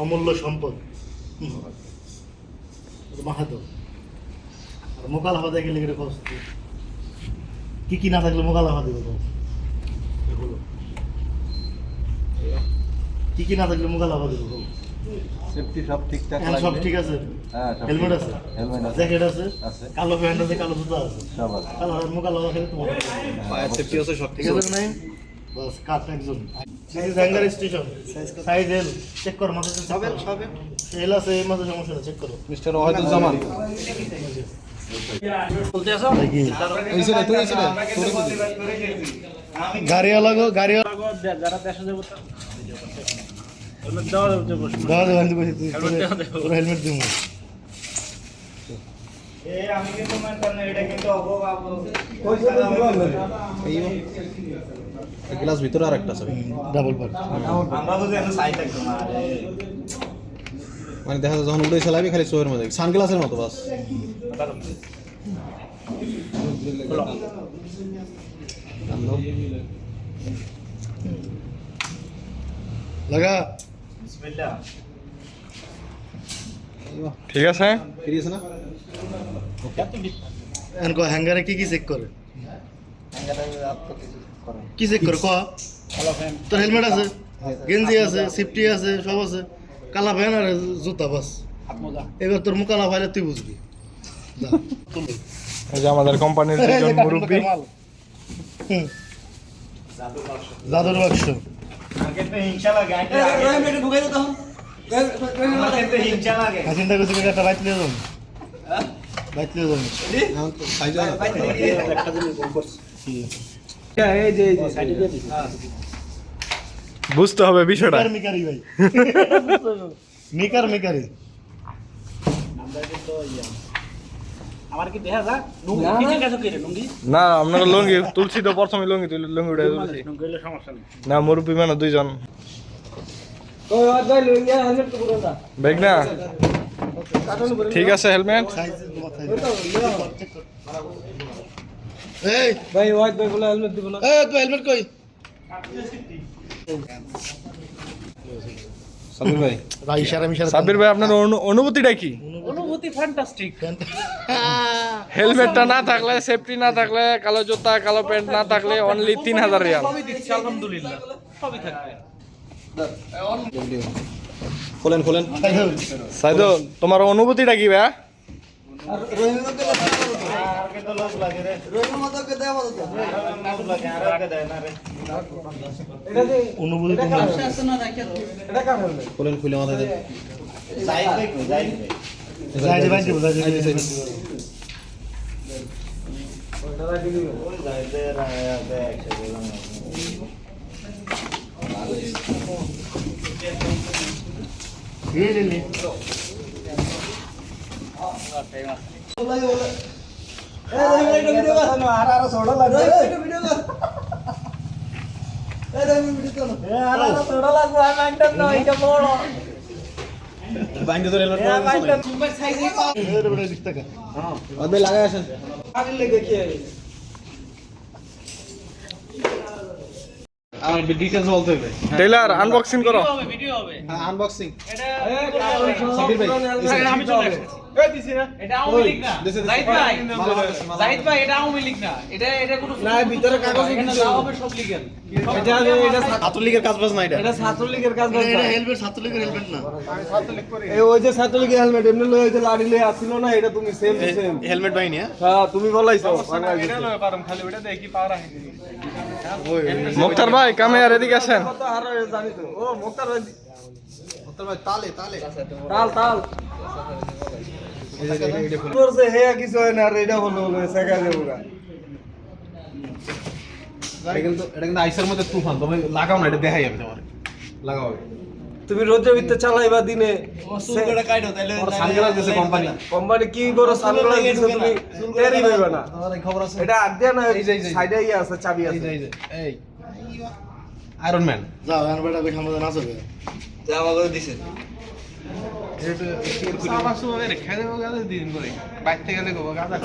অমূল্য সম্পদ। মাহাতো। আর মোকাল হওয়া দেখে লেগে রেখো। কি কি না থাকলে মোকাল হওয়া দেবে এগুলো কি কি না থাকলে মোকাল হওয়া দেবে সেফটি সব ঠিকঠাক হ্যাঁ, সব ঠিক আছে। হ্যাঁ হেলমেট আছে। জ্যাকেট আছে। আছে। কালো প্যান্ট আছে কালো জুতা আছে। সব আছে। কালো খেলে তোমার। সেফটি আছে সব ঠিক আছে। নাই বাস কাট একজন। দিস হ্যাঙ্গার স্টেশন সাইড হেল চেক করো মাথা চেক করো। সবে হেল আছে এই মাথা সমস্যা নেই চেক করো। মিস্টার এই ছিল তুই ছিল গাড়ি লাগো গাড়ি যারা দেশে যাব দেওয়া যাবে যে প্রশ্ন দাও দাও আমি কইছি তুই Helmet দেওয়া যাবে। তোর হেলমেট দিমু। আমি কিন্তু মানতাম এটা কিন্তু গ্লাস ভিতরে আর একটা আছে ডাবল পার্ট আমরা বুঝি এখন সাইড থাকতো না মানে দেখা যায় যখন উড়ে চালাবি খালি চোখের মধ্যে। সানগ্লাসের মতো বাস। লাগা ঠিক আছে? ফ্রি আছে না হ্যাঙ্গারে কি কি চেক করে? কি চেক করে ক তোর হেলমেট আছে গেঞ্জি আছে সেফটি আছে সব আছে কালা ভ্যান আর জুতা বাস এবার তোর মুখ কালা ভাইলে তুই বুঝবি এই যে আমাদের কোম্পানির দুজন মুরব্বী জাদুর বাক্স হাসিনটা করছি একটা বাইক নিয়ে যাব বাইক নিয়ে যাব হয় বুঝতে হবে বিষয়টা। মিকার মিকারি ভাই। মিকার মিকারি। আমার কি দেখা যাক লুঙ্গি কি কাজ করে লুঙ্গি? না আপনার লুঙ্গি তুলছি তো প্রথমে লুঙ্গি তুলি লুঙ্গি উঠে তুলছি। লুঙ্গি হলে সমস্যা নেই। না মুরব্বী মানে দুইজন। বেগ না? ঠিক আছে হেলমেট এই। ভাই ওয়াইট ভাই বলে হেলমেট দিব না। এই তুই হেলমেট কই? সাবির ভাই। রাই ইশারা মিশারা সাব্বির ভাই আপনার অনুভূতিটা কি? অনুভূতি ফ্যান্টাস্টিক হেলমেটটা না থাকলে সেফটি না থাকলে কালো জুতা কালো প্যান্ট না থাকলে অনলি তিন হাজার রিয়াল। সবই দিচ্ছি আলহামদুলিল্লাহ। সবই থাকবে। খোলেন খোলেন। সাইদুল তোমার অনুভূতিটা কি ভাই আর কিন্তু লোক লাগে রে রহিমের মতো কে দেয় বলতো লোক লাগে আর আগে দেয় না রে অনুভূতি তোমার খোলেন খুলে মাথায় দেন জাহিদ ভাই কই জাহিদ ভাই যাই যে ভাই দিব যাই এই যে, যে এই যে। ওই জাহিদের আগে একসাথে বললাম এই রে নে আর আর ছোট লাগবে আর লাগাই আসেন। আমার ডিটেইলস বলতে হবে। টেইলার আনবক্সিং করো। হবে ভিডিও হবে। আনবক্সিং এটা সাবির ভাই এটা এটা আওয়ামী লীগ না। জাহিদ ভাই। মালা মালা- মালা- জাহিদ ভাই এটা আওয়ামী লীগ না। এটা এটা কোনো না, ভিতরে কাগজ এখানে দিছে। হবে সব লিগেল এটা এটা ছাত্রলীগের কাজ বাজ না এটা। এটা ছাত্রলীগের কাজ বাজ এটা না। হেলমেট ছাত্রলীগের হেলমেট না। এই ওই যে ছাত্রলীগের হেলমেট এমনি লই যে লাড়ি লই আসছিল না এটা তুমি সেম সেম হেলমেট হ্যাঁ? হ্যাঁ তুমি বলাইছো। মুক্তার ভাই কামে আর এদিকে আসেন। আর জানি তো। ও মুক্তার ভাই। মুক্তার ভাই তালে তালে। তাল তাল। হয় আর তুমি লাগাও ভিতরে চালাইবা দিনে কোম্পানি কি বড় সানগ্লাস দিছে তুমি টেরি পাইবা না এটা আদ্যা না যে, যে। সাইডে ইয়ে আছে চাবি আছে এই যে এই আয়রন ম্যান যাও আর বেটা কই সামনে না চলবে খাই দেবো দিন করে। বাইর গেলে গেলে গাঁদা